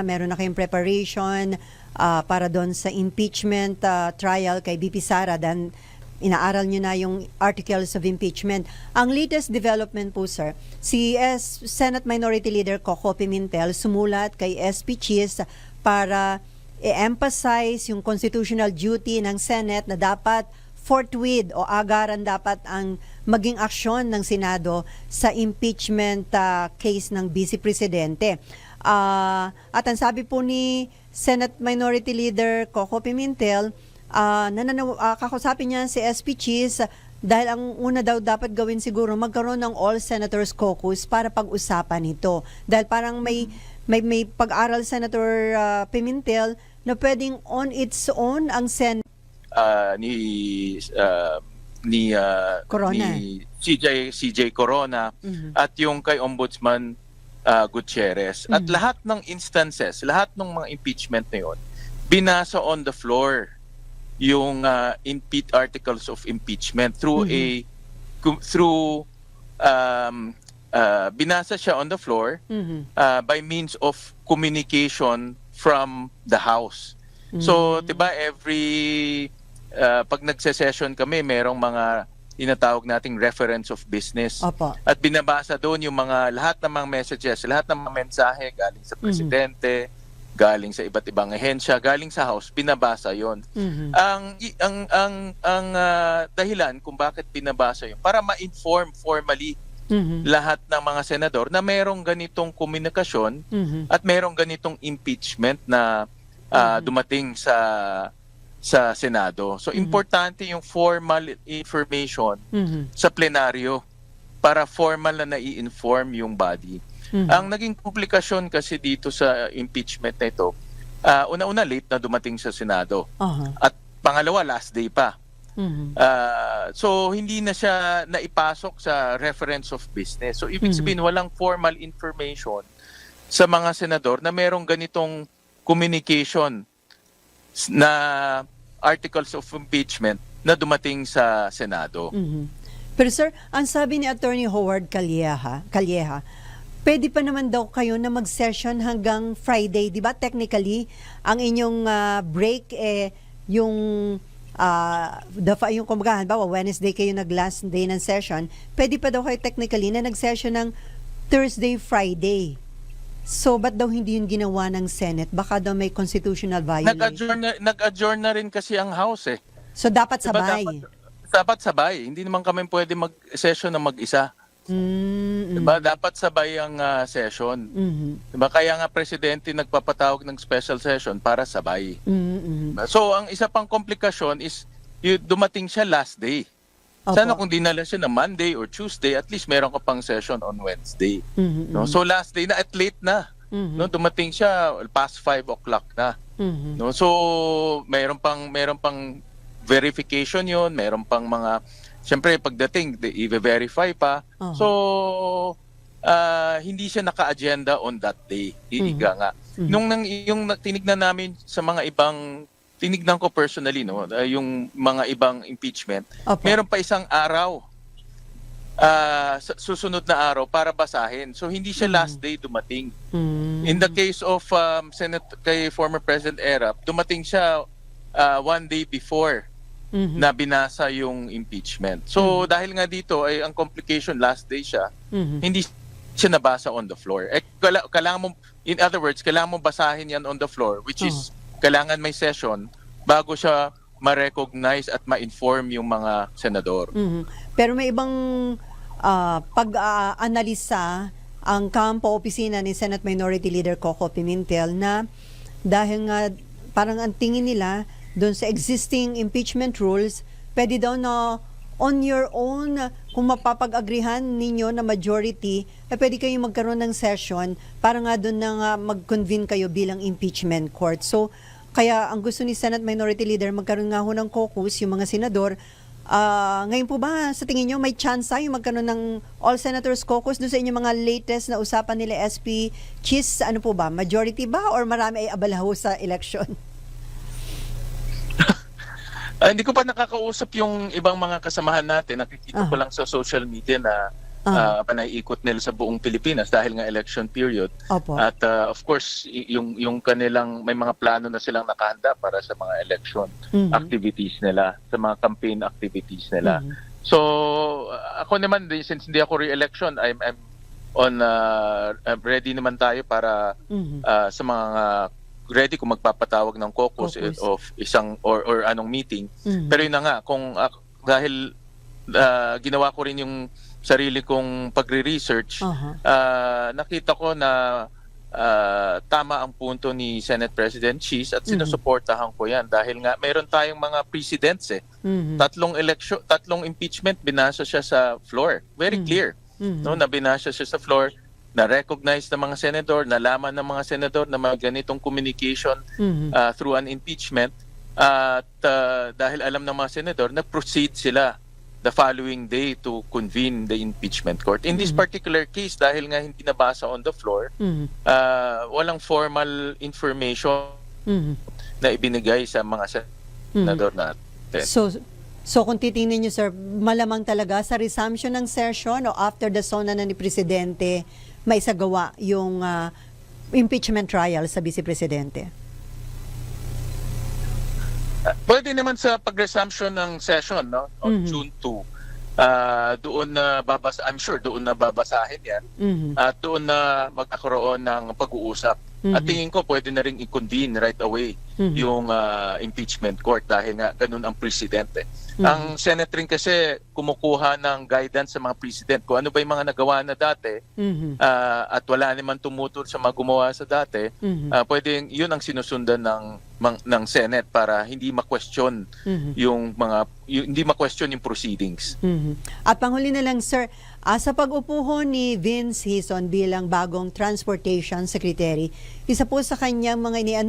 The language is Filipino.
Meron na kayong preparation ah, para doon sa impeachment ah, trial kay BP Sara dan inaaral nyo na yung articles of impeachment. Ang latest development po, sir, si S- Senate Minority Leader Coco Pimentel sumulat kay SP Cheese para i-emphasize yung constitutional duty ng Senate na dapat forthwith o agaran dapat ang maging aksyon ng Senado sa impeachment ah, case ng Vice Presidente. Ah, at ang sabi po ni Senate Minority Leader Coco Pimentel, ah nananaw, ah, kakusapin niya si SP Cheese dahil ang una daw dapat gawin siguro magkaroon ng All Senators Caucus para pag-usapan ito. Dahil parang may may may pag-aral Senator ah, Pimentel na pwedeng on its own ang Senate ah, ni ah, ni ah, Corona. ni CJ CJ Corona Mhm. at yung kay Ombudsman ah, Gutierrez at Mhm. lahat ng instances, lahat ng mga impeachment na yon binasa on the floor yung ah, impe- articles of impeachment through Mhm. a through um, ah, binasa siya on the floor Mhm. uh, by means of communication from the house. So, 'di ba every uh, pag nagse-session kami, merong mga tinatawag nating reference of business. Opo. At binabasa doon yung mga lahat ng mga messages, lahat ng mga mensahe galing sa presidente, galing sa iba't ibang ahensya, galing sa house, binabasa 'yon. Mhm. Ang ang ang ang ah, dahilan kung bakit binabasa 'yon para ma-inform formally Mhm. lahat ng mga senador na merong ganitong komunikasyon Mhm. at merong ganitong impeachment na ah, Mhm. dumating sa sa Senado. So Mhm. importante yung formal information Mhm. sa plenaryo para formal na nai-inform yung body. Mhm. Ang naging komplikasyon kasi dito sa impeachment na ito, ah, una-una late na dumating sa Senado Aha. at pangalawa last day pa. Mhm. Ah, so hindi na siya naipasok sa reference of business. So ibig Mhm. sabihin walang formal information sa mga senador na merong ganitong communication na articles of impeachment na dumating sa Senado. Mhm. Pero sir, ang sabi ni Attorney Howard Calleja, Calleja, pwede pa naman daw kayo na mag-session hanggang Friday, di ba? Technically, ang inyong ah, break eh yung ah, the, yung kumbaga, ba Wednesday kayo nag-last day ng session, pwede pa daw kayo technically na nag-session ng Thursday, Friday. So, ba't daw hindi yun ginawa ng Senate? Baka daw may constitutional violation. Nag-adjourn na, nag-adjourn na rin kasi ang House eh. So, dapat Diba sabay. Dapat, dapat sabay. Hindi naman kami pwede mag-session na mag-isa. Mm, Diba? Dapat sabay ang ah, session. mhm, Diba? Kaya nga presidente nagpapatawag ng special session para sabay. mhm, mhm. So ang isa pang komplikasyon is dumating siya last day. Opo. Sana kung dinala siya na Monday or Tuesday, at least meron ka pang session on Wednesday. Mhm, No? So last day na at late na. Mhm, No? Dumating siya past 5 o'clock na. mhm. No? So meron pang meron pang verification yon, meron pang mga Siyempre pagdating i-verify pa. Aha. So ah, hindi siya naka-agenda on that day. Iiga nga. Mhm. Nung nang yung na- tinignan namin sa mga ibang tinignan ko personally no, ah, yung mga ibang impeachment, Opo. meron pa isang araw. sa- susunod na araw para basahin. So hindi siya Mhm. last day dumating. Mm. In the case of um, Senate kay former President Erap, dumating siya ah, one day before Mhm. na binasa yung impeachment. So dahil nga dito ay ang complication last day siya, Mhm. hindi siya nabasa on the floor. Eh, kala- kailangan mo, in other words, kailangan mo basahin yan on the floor, which is, kailangan may session bago siya ma-recognize at ma-inform yung mga senador. Mhm. Pero may ibang ah, pag-analisa ang kampo opisina ni Senate Minority Leader Coco Pimentel na dahil nga parang ang tingin nila doon sa existing impeachment rules, pwede daw na on your own, kung mapapag-agrihan ninyo na majority, eh pwede kayong magkaroon ng session para nga doon na nga mag-convene kayo bilang impeachment court. So, kaya ang gusto ni Senate Minority Leader, magkaroon nga ho ng caucus, yung mga senador, Ah, ngayon po ba sa tingin nyo may chance yung magkaroon ng All Senators Caucus doon sa inyong mga latest na usapan nila SP Cheese? Ano po ba? Majority ba or marami ay abala ho sa election? Ah, hindi ko pa nakakausap yung ibang mga kasamahan natin. Nakikita ko Aha. lang sa social media na Ah. Uh, panaiikot nila sa buong Pilipinas dahil nga election period. Opo. At uh, of course, yung yung kanilang may mga plano na silang nakahanda para sa mga election Mhm. activities nila, sa mga campaign activities nila. Mhm. So, uh, ako naman since hindi ako re-election, I'm, I'm on uh, ready naman tayo para Mhm. uh, sa mga ready kung magpapatawag ng caucus, Caucus. of isang or or anong meeting. Mhm. Pero yun na nga kung uh, dahil uh, ginawa ko rin yung sarili kong pagre-research, Aha. uh, nakita ko na uh, tama ang punto ni Senate President Cheese at Mhm. sinusuportahan ko 'yan dahil nga meron tayong mga precedents eh. Mhm. Tatlong election, tatlong impeachment binasa siya sa floor. Very Mhm. clear. Mhm. No, na binasa siya sa floor, na recognize ng mga senador, nalaman ng mga senador na may ganitong communication Mhm. uh, through an impeachment at uh, dahil alam ng mga senador, nag-proceed sila the following day to convene the impeachment court. In this Mhm. particular case, dahil nga hindi nabasa on the floor, uh, walang formal information Mhm. na ibinigay sa mga senador natin. So, so kung titingnan niyo sir, malamang talaga sa resumption ng session o after the sona na ni Presidente, may isagawa yung ah, impeachment trial sa Vice Presidente. Uh, pwede naman sa pag-resumption ng session no on Mhm. June 2. Uh, doon na babasa I'm sure doon na babasahin 'yan Mhm. at doon na magkakaroon ng pag-uusap. At Mhm. tingin ko pwede na ring i-convene right away Mhm. yung ah, impeachment court dahil nga ganun ang presidente. Mhm. Ang Senate rin kasi kumukuha ng guidance sa mga president kung ano ba yung mga nagawa na dati Mhm. ah, at wala naman tumutol sa mga gumawa sa dati, Mhm. ah, pwede yun ang sinusundan ng mang- ng Senate para hindi ma-question Mhm. yung mga yung, hindi ma-question yung proceedings. Mhm. At panghuli na lang, sir, ah, sa pag-upo ho ni Vince Hison bilang bagong Transportation Secretary, isa po sa kanyang mga ini